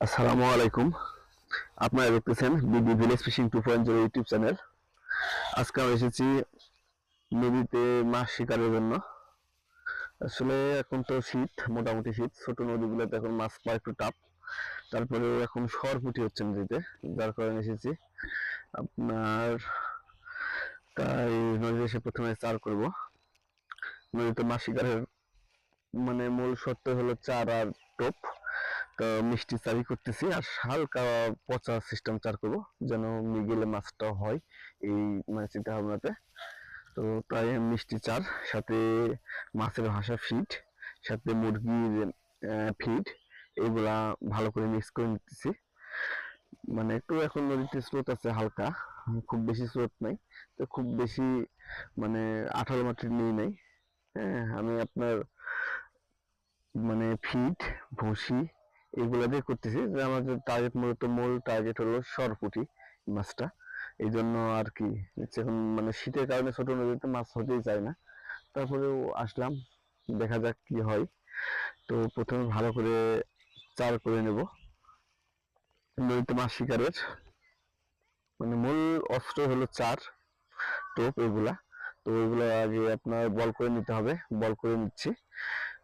আসসালামু আলাইকুম। আপনারা দেখতেছেন BD village fishing two point zero YouTube channel. আজকে আমি এসেছি নদীতে মাছ শিকারের জন্য। আসলে এখন তো শীত, মোটামুটি শীত। ছোট নদীগুলোতে এখন মাছ পাওয়া একটু টাপ তারপরে এখন সর ফুটি হচ্ছে নদীতে, যার কারণে এসেছি। আপনার তাই নদীতে এসে প্রথমে চার করব। নদীতে মাছ শিকারের মানে মূল সত্য হলো চার আর টোপ। মিষ্টি চারি করতেছি। আর হালকা পচা সিস্টেম চার করব, যেন মিগেলে মাছটা হয় এই মানে চিন্তা ভাবনাতে তো তাই মিষ্টি চার, সাথে মাছের ভাষা ফিড সাথে মুরগির ফিড এগুলা ভালো করে মিক্স করে নিতেছি। মানে একটু এখন নদীতে স্রোত আছে হালকা, খুব বেশি স্রোত নাই। তো খুব বেশি মানে আঠারো মাটির নেই নাই। হ্যাঁ আমি আপনার মানে ফিড ভুসি এগুলো দিয়ে করতেছি। যে আমাদের টার্গেট মূলত মূল টার্গেট হলো সরপুটি মাছটা। এই জন্য আর কি এখন মানে শীতের কারণে ছোট নদীতে মাছ হতেই চায় না। তারপরেও আসলাম, দেখা যাক কি হয়। তো প্রথমে ভালো করে চার করে নেব। নদীতে মাছ শিকারের। মানে মূল অস্ত্র হলো চার টোপ এগুলা। তো এগুলো আগে আপনার বল করে নিতে হবে। বল করে নিচ্ছি।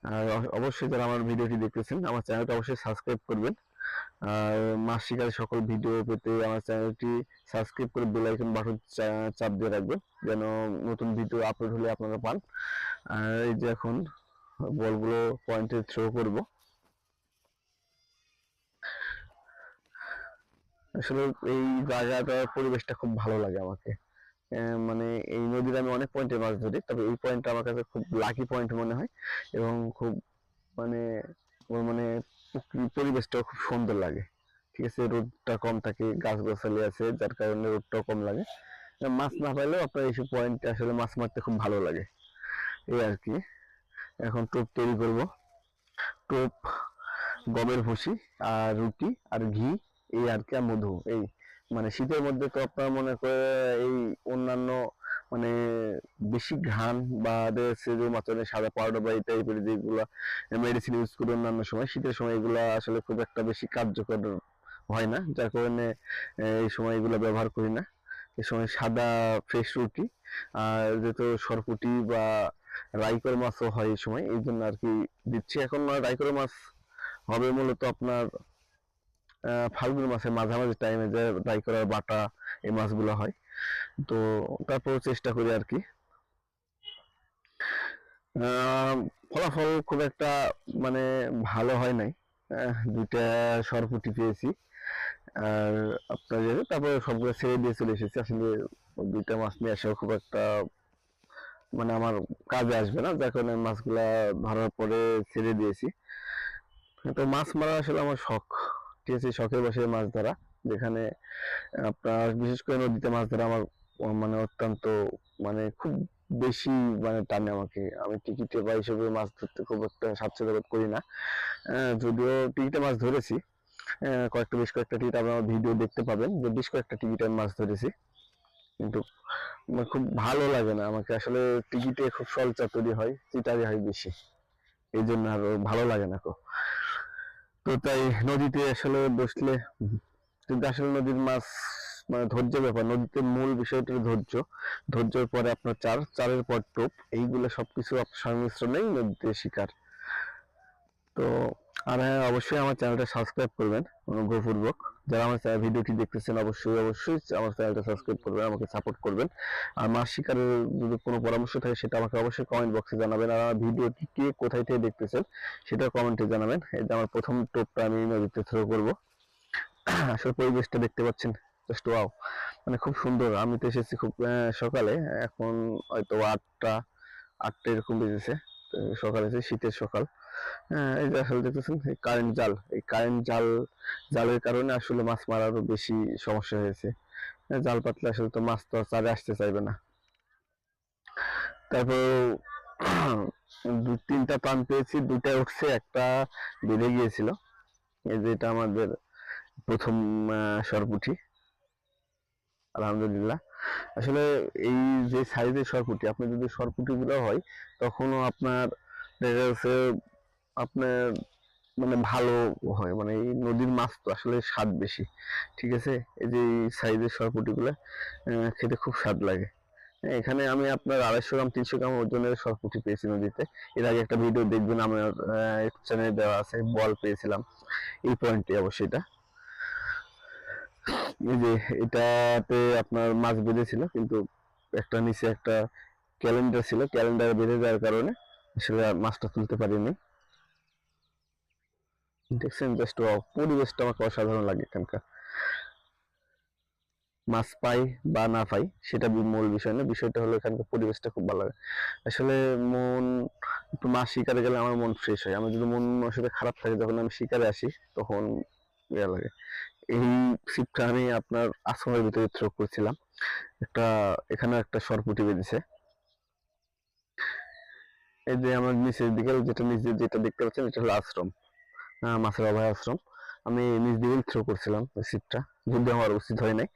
আর অবশ্যই যারা আমার ভিডিওটি দেখতেছেন, আমার চ্যানেলটা অবশ্যই সাবস্ক্রাইব করবেন। আর মাস শিকারের সকল ভিডিও পেতে আমার চ্যানেলটি সাবস্ক্রাইব করে বেল আইকন বাটন চাপ দিয়ে রাখবেন, যেন নতুন ভিডিও আপলোড হলে আপনারা পান। আর এই যে এখন বলগুলো পয়েন্টে থ্রো করব। আসলে এই জায়গাটার পরিবেশটা খুব ভালো লাগে আমাকে। মানে এই নদীর আমি অনেক পয়েন্টে মাছ ধরি, তবে এই পয়েন্টটা আমার কাছে খুব লাকি পয়েন্ট মনে হয় এবং খুব মানে মানে পরিবেশটাও খুব সুন্দর লাগে। ঠিক আছে, রোদটা কম থাকে গাছ গাছালি আছে, যার কারণে রোদটাও কম লাগে। মাছ না পাইলেও আপনার এইসব পয়েন্টে আসলে মাছ মারতে খুব ভালো লাগে। এই আর কি। এখন টোপ তৈরি করব। টোপ, গমের ভুসি আর রুটি আর ঘি, এই আর কি আর মধু, এই। মানে শীতের মধ্যে তো আপনার মনে করে এই অন্যান্য মানে বেশি ঘান বা মাত্রায় সাদা পাউডার বা এই টাইপের যেগুলো মেডিসিন ইউজ করে অন্যান্য সময়, শীতের সময় এগুলো আসলে খুব একটা বেশি কার্যকর হয় না। যার কারণে এই সময় এগুলো ব্যবহার করি না। এই সময় সাদা ফ্রেশ রুটি আর যেহেতু সরপুটি বা রাইকর মাছও হয় এই সময়, এই জন্য আর কি দিচ্ছি। এখন রাইকর মাছ হবে মূলত আপনার ফাল্গুন মাসের মাঝামাঝি টাইমে যে রাইকরার বাটা এই মাছগুলো হয়। তো তারপর চেষ্টা করি আর কি। ফলাফল খুব একটা মানে ভালো হয় নাই। দুইটা সরপুটি পেয়েছি। আর আপনার যে তারপরে সবগুলো ছেড়ে দিয়ে চলে এসেছি। আসলে দুইটা মাছ নিয়ে আসাও খুব একটা মানে আমার কাজে আসবে না। যার কারণে মাছগুলা ধরার পরে ছেড়ে দিয়েছি। তো মাছ মারা আসলে আমার শখ। আছে শখের বসে মাছ ধরা, যেখানে, আপনার বিশেষ করে নদীতে মাছ ধরা আমার মানে অত্যন্ত মানে খুব বেশি মানে টানে আমাকে। আমি টিকিটে বা হিসেবে মাছ ধরতে খুব একটা স্বাচ্ছন্দ্য বোধ করি না। যদিও টিকিটে মাছ ধরেছি। কয়েকটা, বেশ কয়েকটা টিকিট আপনার ভিডিও দেখতে পাবেন, যে বেশ কয়েকটা টিকিটে আমি মাছ ধরেছি। কিন্তু খুব ভালো লাগে না। আমাকে আসলে টিকিটে খুব সলচা তৈরি হয় চিটারি হয় বেশি। এই জন্য আর ভালো লাগে না খুব। তো তাই নদীতে আসলে বসলে কিন্তু আসলে নদীর মাছ মানে ধৈর্য ব্যাপার, নদীতে মূল বিষয়টা ধৈর্য। ধৈর্যের পরে আপনার চার, চারের পর টোপ, এইগুলো সবকিছু সংমিশ্রণেই নদীতে শিকার। তো আর হ্যাঁ অবশ্যই আমার চ্যানেলটা সাবস্ক্রাইব করবেন, অনুগ্রহপূর্বক। যারা আমার চ্যানেল ভিডিওটি দেখতেছেন, অবশ্যই অবশ্যই আমার চ্যানেলটা সাবস্ক্রাইব করবেন, আমাকে সাপোর্ট করবেন। আর মাছ শিকারের যদি কোনো পরামর্শ থাকে, সেটা আমাকে অবশ্যই কমেন্ট বক্সে জানাবেন। আর আমার ভিডিওটি কে কোথায় থেকে দেখতেছেন সেটা কমেন্টে জানাবেন। এই যে আমার প্রথম টোপটা আমি নদীতে থ্রো করব। আসলে পরিবেশটা দেখতে পাচ্ছেন জাস্ট ওয়াও মানে খুব সুন্দর। আমি তো এসেছি খুব সকালে, এখন হয়তো আটটা আটটা এরকম বেজেছে। সকালে এসে শীতের সকাল। এই যে আসলে দেখতেছেন এই কারেন্ট জাল এই কারেন্ট জাল জালের কারণে আসলে মাছ মারারও বেশি সমস্যা হয়েছে। হ্যাঁ, জাল পাতলে আসলে তো মাছ তো চারে আসতে চাইবে না। তারপর দু তিনটা প্রাণ পেয়েছি দুইটা উঠছে একটা বেঁধে গিয়েছিল। এই যে এটা আমাদের প্রথম সরপুটি। আলহামদুলিল্লাহ। আসলে এই যে সাইজের সরপুটি আপনি যদি সরপুটি গুলো হয় তখনও আপনার দেখা যাচ্ছে আপনার মানে ভালো হয়। মানে এই নদীর মাছ তো আসলে স্বাদ বেশি। ঠিক আছে? এই যে সাইজের সরপুটিগুলো খেতে খুব স্বাদ লাগে। এখানে আমি আপনার আড়াইশো গ্রাম, তিনশো গ্রাম ওজনের সরপুটি পেয়েছি নদীতে। এর আগে একটা ভিডিও দেখবেন, আমার চ্যানেলে দেওয়া আছে, বল পেয়েছিলাম। এই পয়েন্টে অবশ্যই এটা। এই যে এটাতে আপনার মাছ বেঁধেছিল, কিন্তু একটা নিচে একটা ক্যালেন্ডার ছিল। ক্যালেন্ডার বেঁধে যাওয়ার কারণে আসলে মাছটা তুলতে পারিনি। দেখছেন জাস্ট পরিবেশটা আমাকে অসাধারণ লাগে এখানকার। মাছ পাই বা না পাই, সেটা মূল বিষয় না, বিষয়টা হলো এখানকার পরিবেশটা খুব ভালো লাগে। আসলে মন, একটু মাছ শিকারে গেলে আমার মন ফ্রেশ হয়। আমার যদি মন আসলে খারাপ থাকে, যখন আমি শিকারে আসি, তখন ইয়া লাগে। এই ছিপটা আমি আপনার আশ্রমের ভিতরে থ্রো করছিলাম। একটা এখানে একটা সরপুটি বেঁধেছে। এই যে আমার নিচের দিকে, যেটা নিচে যেটা দেখতে পাচ্ছেন, এটা হলো আশ্রম। মাছের অভয় আশ্রম। আমি নিচ দিকে থ্রো করছিলাম ছিপটা যদি আমার উচিত হয় নাই।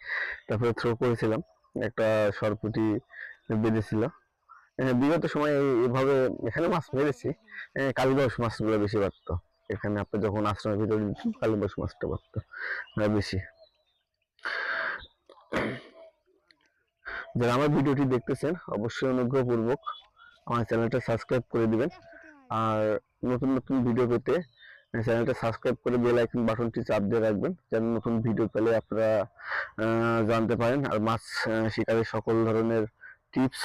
তারপরে থ্রো করেছিলাম। একটা সরপুটি বেঁধেছিল আহ, বিগত সময় এভাবে এখানে মাছ মেরেছি আহ, কালীবাউস মাছগুলো বেশি বাড়তো। এখানে আপনি যখন আশ্রমের ভিতরে দিতেন কালীবাউস মাছটা বাড়তো। বেশি। যারা আমার ভিডিওটি দেখতেছেন অবশ্যই অনুগ্রহপূর্বক আমার চ্যানেলটা সাবস্ক্রাইব করে দিবেন। আর নতুন নতুন ভিডিও পেতে চ্যানেলটা সাবস্ক্রাইব করে বেল আইকন বাটনটি চাপ দিয়ে রাখবেন, যেন নতুন ভিডিও পেলে আপনারা জানতে পারেন আর মাছ শিকারের সকল ধরনের টিপস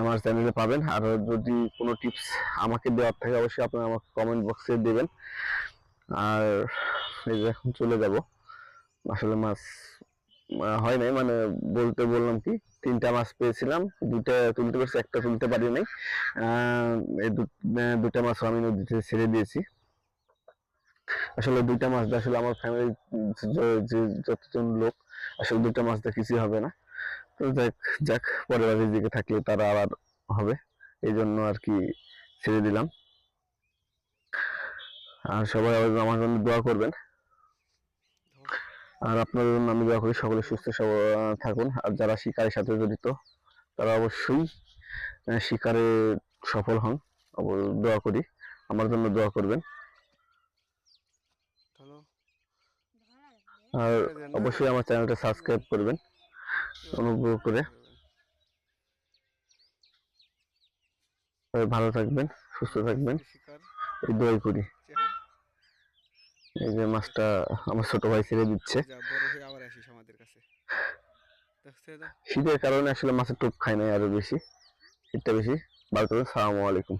আমার চ্যানেলে পাবেন। আর যদি কোনো টিপস আমাকে দেওয়ার থাকে, অবশ্যই আপনারা আমাকে কমেন্ট বক্সে দেবেন। আর এখন চলে যাব। আসলে মাছ হয় নাই মানে বলতে বললাম কি, তিনটা মাছ পেয়েছিলাম দুটা তুলতে পারছি, একটা তুলতে পারি নাই। দুটা মাছ আমি নদীতে ছেড়ে দিয়েছি। আসলে দুইটা মাছ দিয়ে আসলে আমার ফ্যামিলির যে যতজন লোক, আসলে দুইটা মাছ দিয়ে কিছুই হবে না। তো যাক যাক, পরের বাড়ির দিকে থাকলে তারা আবার হবে। এই জন্য আর কি ছেড়ে দিলাম। আর সবাই আমার জন্য দোয়া করবেন। আর আপনাদের জন্য আমি দোয়া করি সকলে সুস্থ সব- থাকুন। আর যারা শিকারের সাথে জড়িত, তারা অবশ্যই শিকারে সফল হন। দোয়া করি। আমার জন্য দোয়া করবেন। আর অবশ্যই আমার চ্যানেলটা সাবস্ক্রাইব করবেন। অনুগ্রহ করে। ভালো থাকবেন সুস্থ থাকবেন। এই দোয়াই করি। এই যে মাছটা আমার ছোট ভাই ছেড়ে দিচ্ছে। শীতের কারণে আসলে মাছের টোপ খায় না আরও বেশি। শীতটা বেশি। ভালো থাকবেন সালামু আলাইকুম।